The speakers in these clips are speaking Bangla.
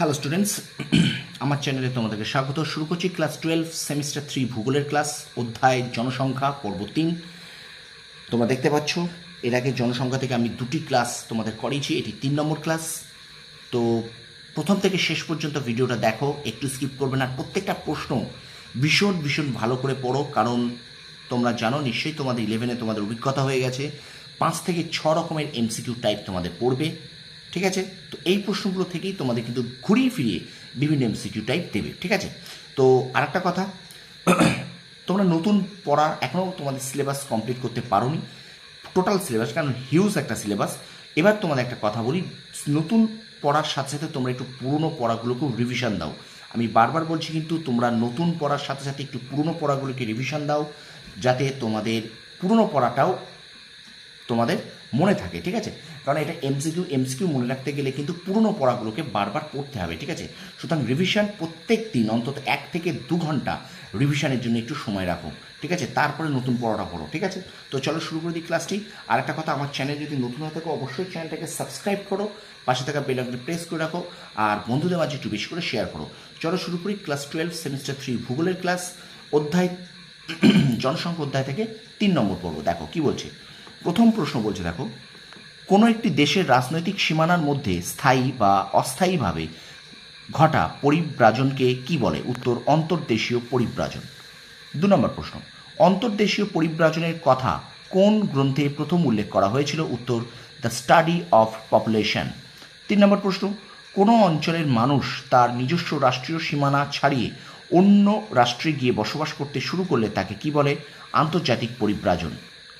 হ্যালো স্টুডেন্টস আমার চ্যানেলে তোমাদেরকে স্বাগত। শুরু করছি ক্লাস টুয়েলভ সেমিস্টার থ্রি ভূগোলের ক্লাস অধ্যায় জনসংখ্যা, পর্ব তিন। তোমরা দেখতে পাচ্ছ, এর আগে জনসংখ্যা থেকে আমি দুটি ক্লাস তোমাদের করিয়েছি এটি তিন নম্বর ক্লাস তো প্রথম থেকে শেষ পর্যন্ত ভিডিওটা দেখো, একটু স্কিপ করবে না। প্রত্যেকটা প্রশ্ন ভীষণ ভীষণ ভালো করে পড়ো, কারণ তোমরা জানো, নিশ্চয়ই তোমাদের ইলেভেনে তোমাদের অভিজ্ঞতা হয়ে গেছে। পাঁচ থেকে ছ রকমের এমসিকিউ টাইপ তোমাদের পড়বে। ঠিক আছে? তো এই প্রশ্নগুলো থেকেই তোমাদের কিন্তু ঘুরিয়ে ফিরিয়ে বিভিন্ন এমসিকিউ টাইপ দেবে, ঠিক আছে? তো আরেকটা কথা, তোমরা নতুন পড়া এখনও তোমাদের সিলেবাস কমপ্লিট করতে পারোনি টোটাল সিলেবাস কারণ হিউজ একটা সিলেবাস এবার তোমাদের একটা কথা বলি, নতুন পড়ার সাথে সাথে তোমরা একটু পুরনো পড়াগুলোকেও রিভিশন দাও। আমি বারবার বলছি কিন্তু তোমরা নতুন পড়ার সাথে সাথে একটু পুরনো পড়াগুলোকে রিভিশন দাও, যাতে তোমাদের পুরনো পড়াটাও তোমাদের মনে থাকে, ঠিক আছে? কারণ এটা এমসিকিউ এমসিকিউ মনে রাখতে গেলে কিন্তু পুরনো পড়াগুলোকে বারবার পড়তে হবে, ঠিক আছে? সুতরাং রিভিশন প্রত্যেক দিন, অন্তত এক থেকে দু ঘণ্টা রিভিশনের জন্য একটু সময় রাখো ঠিক আছে? তারপরে নতুন পড়াটা পড়ো, ঠিক আছে? তো চলো শুরু করে দিই ক্লাসটি আর একটা কথা, আমার চ্যানেল যদি নতুন হয়ে থাকো, অবশ্যই চ্যানেলটাকে সাবস্ক্রাইব করো, পাশে থাকা বেল প্রেস করে রাখো, আর বন্ধুদের মাঝে একটু বেশি করে শেয়ার করো। চলো শুরু করি ক্লাস টুয়েলভ সেমিস্টার থ্রি ভূগোলের ক্লাস অধ্যায়, জনসংখ্যা অধ্যায় থেকে তিন নম্বর পর্ব। দেখো, কি বলছে? প্রথম প্রশ্ন বলছে, দেখো কোনো একটি দেশের রাজনৈতিক সীমানার মধ্যে স্থায়ী বা অস্থায়ীভাবে ঘটা পরিব্রাজনকে কি বলে? উত্তর, অন্তর্দেশীয় পরিব্রাজন। দু নম্বর প্রশ্ন। অন্তর্দেশীয় পরিব্রাজনের কথা কোন গ্রন্থে প্রথম উল্লেখ করা হয়েছিল? উত্তর, দ্য স্টাডি অফ পপুলেশন তিন নম্বর প্রশ্ন। কোনো অঞ্চলের মানুষ তার নিজস্ব রাষ্ট্রীয় সীমানা ছাড়িয়ে অন্য রাষ্ট্রে গিয়ে বসবাস করতে শুরু করলে তাকে কি বলে? আন্তর্জাতিক পরিব্রাজন।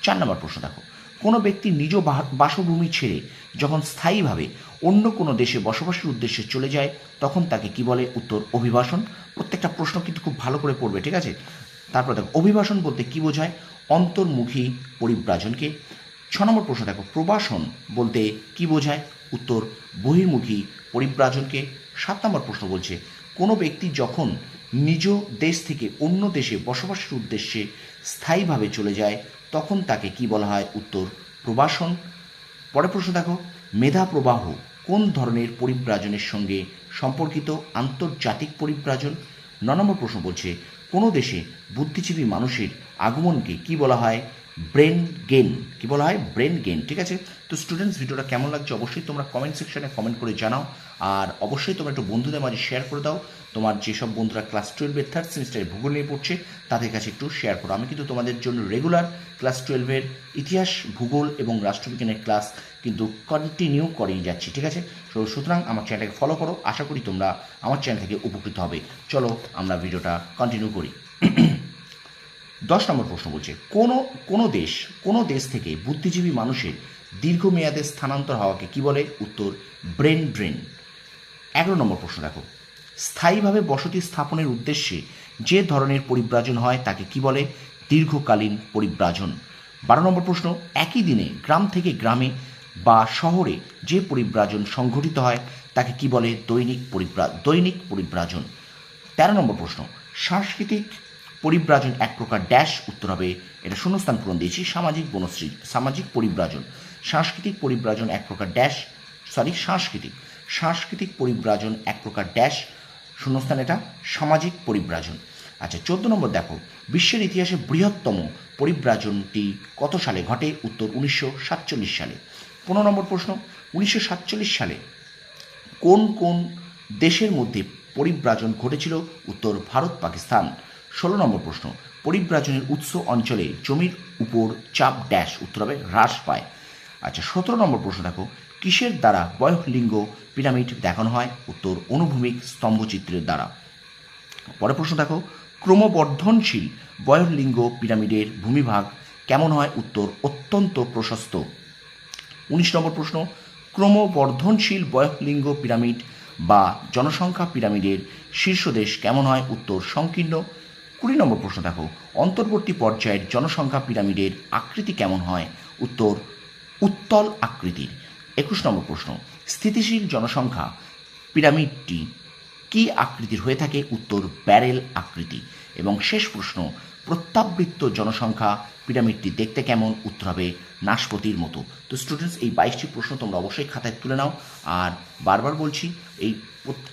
চার নম্বর প্রশ্ন দেখো। কোনো ব্যক্তি নিজ বাসভূমি ছেড়ে যখন স্থায়ীভাবে অন্য কোনো দেশে বসবাসের উদ্দেশ্যে চলে যায়, তখন তাকে কি বলে? উত্তর, অভিবাসন। প্রত্যেকটা প্রশ্ন কিন্তু খুব ভালো করে পড়বে, ঠিক আছে? তারপর দেখো, অভিবাসন বলতে কি বোঝায়? অন্তর্মুখী পরিব্রাজনকে। ছ নম্বর প্রশ্ন দেখো, প্রবাসন বলতে কি বোঝায়? উত্তর, বহির্মুখী পরিব্রাজনকে। সাত নম্বর প্রশ্ন বলছে, কোনো ব্যক্তি যখন নিজ দেশ থেকে অন্য দেশে বসবাসের উদ্দেশ্যে স্থায়ীভাবে চলে যায় তখন তাকে কি বলা হয়? উত্তর, প্রবাসন। পরে প্রশ্ন দেখো, মেধা প্রবাহ কোন ধরনের পরিব্রাজনের সঙ্গে সম্পর্কিত আন্তর্জাতিক পরিব্রাজন? ন নম্বর প্রশ্ন বলছে, কোনো দেশে বুদ্ধিজীবী মানুষের আগমনকে কি বলা হয়? ব্রেন গেন কি বলা হয়? ব্রেন গেন ঠিক আছে? তো স্টুডেন্টস ভিডিওটা কেমন লাগছে অবশ্যই তোমরা কমেন্ট সেকশনে কমেন্ট করে জানাও। আর অবশ্যই তোমরা একটু বন্ধুদের মাঝে শেয়ার করে দাও। তোমার যেসব বন্ধুরা ক্লাস টুয়েলভের থার্ড সেমিস্টারে ভূগোল নিয়ে পড়ছে, তাদের কাছে একটু শেয়ার করো। আমি কিন্তু তোমাদের জন্য রেগুলার ক্লাস টুয়েলভের ইতিহাস, ভূগোল এবং রাষ্ট্রবিজ্ঞানের ক্লাস কিন্তু কন্টিনিউ করেই যাচ্ছি, ঠিক আছে? তো সুতরাং আমার চ্যানেলটাকে ফলো করো। আশা করি তোমরা আমার চ্যানেল থেকে উপকৃত হবে। চলো আমরা ভিডিওটা কন্টিনিউ করি। দশ নম্বর প্রশ্ন বলছে, কোনো কোনো দেশ কোনো দেশ থেকে বুদ্ধিজীবী মানুষের দীর্ঘমেয়াদে স্থানান্তর হওয়াকে কি বলে? উত্তর, ব্রেন ড্রেন এগারো নম্বর প্রশ্ন দেখো, স্থায়ীভাবে বসতি স্থাপনের উদ্দেশ্যে যে ধরনের পরিব্রাজন হয় তাকে কি বলে? দীর্ঘকালীন পরিব্রাজন। বারো নম্বর প্রশ্ন, একই দিনে গ্রাম থেকে গ্রামে বা শহরে যে পরিব্রাজন সংঘটিত হয় তাকে কি বলে? দৈনিক পরিব্রা, দৈনিক পরিব্রাজন। তেরো নম্বর প্রশ্ন, সাংস্কৃতিক পরিব্রাজন এক প্রকার ড্যাশ উত্তর হবে, এটা শূন্যস্থান পূরণ দিয়েছি, সামাজিক বনশ্রী, সামাজিক পরিব্রাজন। সাংস্কৃতিক পরিব্রাজন এক প্রকার ড্যাশ সরি সাংস্কৃতিক। সাংস্কৃতিক পরিব্রাজন এক প্রকার ড্যাশ শূন্যস্থান এটা, সামাজিক পরিব্রাজন। আচ্ছা চোদ্দ নম্বর দেখো, বিশ্বের ইতিহাসে বৃহত্তম পরিব্রাজনটি কত সালে ঘটে? উত্তর উনিশশো সাতচল্লিশ সালে। পনেরো নম্বর প্রশ্ন, উনিশশো সাতচল্লিশ সালে কোন কোন দেশের মধ্যে পরিব্রাজন ঘটেছিল? উত্তর ভারত, পাকিস্তান। ষোলো নম্বর প্রশ্ন, পরিব্রাজনের উৎস অঞ্চলে জমির উপর চাপ ড্যাশ উত্তর হবে হ্রাস পায়। আচ্ছা সতেরো নম্বর প্রশ্ন দেখো, কিসের দ্বারা বয়লিঙ্গ পিরামিড দেখানো হয়? উত্তর, অনুভূমিক স্তম্ভচিত্রের দ্বারা। পরের প্রশ্ন দেখো, ক্রমবর্ধনশীল বয়লিঙ্গ পিরামিডের ভূমিভাগ কেমন হয়? উত্তর, অত্যন্ত প্রশস্ত। উনিশ নম্বর প্রশ্ন, ক্রমবর্ধনশীল বয়লিঙ্গ পিরামিড বা জনসংখ্যা পিরামিডের শীর্ষদেশ কেমন হয়? উত্তর, সংকীর্ণ কুড়ি নম্বর প্রশ্ন দেখো, অন্তর্বর্তী পর্যায়ের জনসংখ্যা পিরামিডের আকৃতি কেমন হয়? উত্তর, উত্তল আকৃতির। একুশ নম্বর প্রশ্ন, স্থিতিশীল জনসংখ্যা পিরামিডটি কি আকৃতির হয়ে থাকে? উত্তর, ব্যারেল আকৃতি। এবং শেষ প্রশ্ন, প্রত্যাবৃত্ত জনসংখ্যা পিরামিডটি দেখতে কেমন? উত্তর হবে নাশপতির মতো। তো স্টুডেন্টস এই বাইশটি প্রশ্ন তোমরা অবশ্যই খাতায় তুলে নাও। আর বারবার বলছি, এই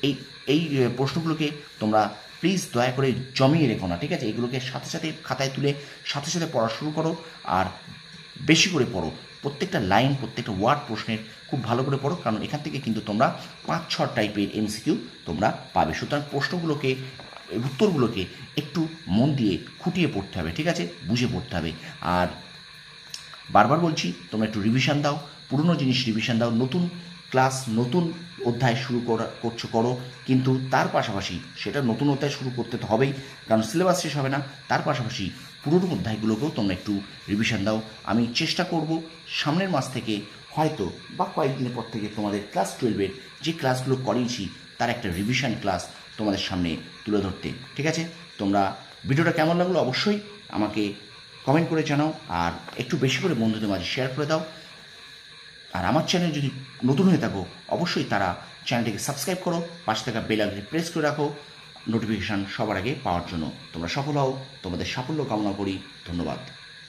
এই এই প্রশ্নগুলোকে তোমরা প্লিজ দয়া করে জমিয়ে রেখো না, ঠিক আছে? এগুলোকে সাথে সাথে খাতায় তুলে, সাথে সাথে পড়া শুরু করো আর বেশি করে পড়ো। প্রত্যেকটা লাইন, প্রত্যেকটা ওয়ার্ড প্রশ্নের খুব ভালো করে পড়ো, কারণ এখান থেকে কিন্তু তোমরা পাঁচ ছ টাইপের এমসিকিউ তোমরা পাবে। সুতরাং প্রশ্নগুলোকে, উত্তরগুলোকে একটু মন দিয়ে খুঁটিয়ে পড়তে হবে, ঠিক আছে? বুঝে পড়তে হবে। আর বারবার বলছি, তোমরা একটু রিভিশন দাও, পুরনো জিনিস রিভিশন দাও, নতুন ক্লাস নতুন অধ্যায় শুরু করা, করছ করো, কিন্তু তার পাশাপাশি সেটা নতুন অধ্যায় শুরু করতে তো হবেই, কারণ সিলেবাস শেষ হবে না, তার পাশাপাশি পুরনো অধ্যায়গুলোকেও তোমরা একটু রিভিশন দাও। আমি চেষ্টা করব সামনের মাস থেকে হয়তো বা কয়েকদিনের পর থেকে তোমাদের ক্লাস টুয়েলভের যে ক্লাসগুলো করিয়েছি তার একটা রিভিশন ক্লাস তোমাদের সামনে তুলে ধরতে। ঠিক আছে? তোমরা ভিডিওটা কেমন লাগল অবশ্যই আমাকে কমেন্ট করে জানাও, আর একটু বেশি করে বন্ধুদের মাঝে শেয়ার করে দাও। আর আমার চ্যানেল যদি নতুন হয়ে থাকো, অবশ্যই তারা চ্যানেলটিকে সাবস্ক্রাইব করো, পাশে থাকা বেল আইকনে প্রেস করে রাখো নোটিফিকেশান সবার আগে পাওয়ার জন্য। তোমরা সফল হও, তোমাদের সাফল্য কামনা করি, ধন্যবাদ।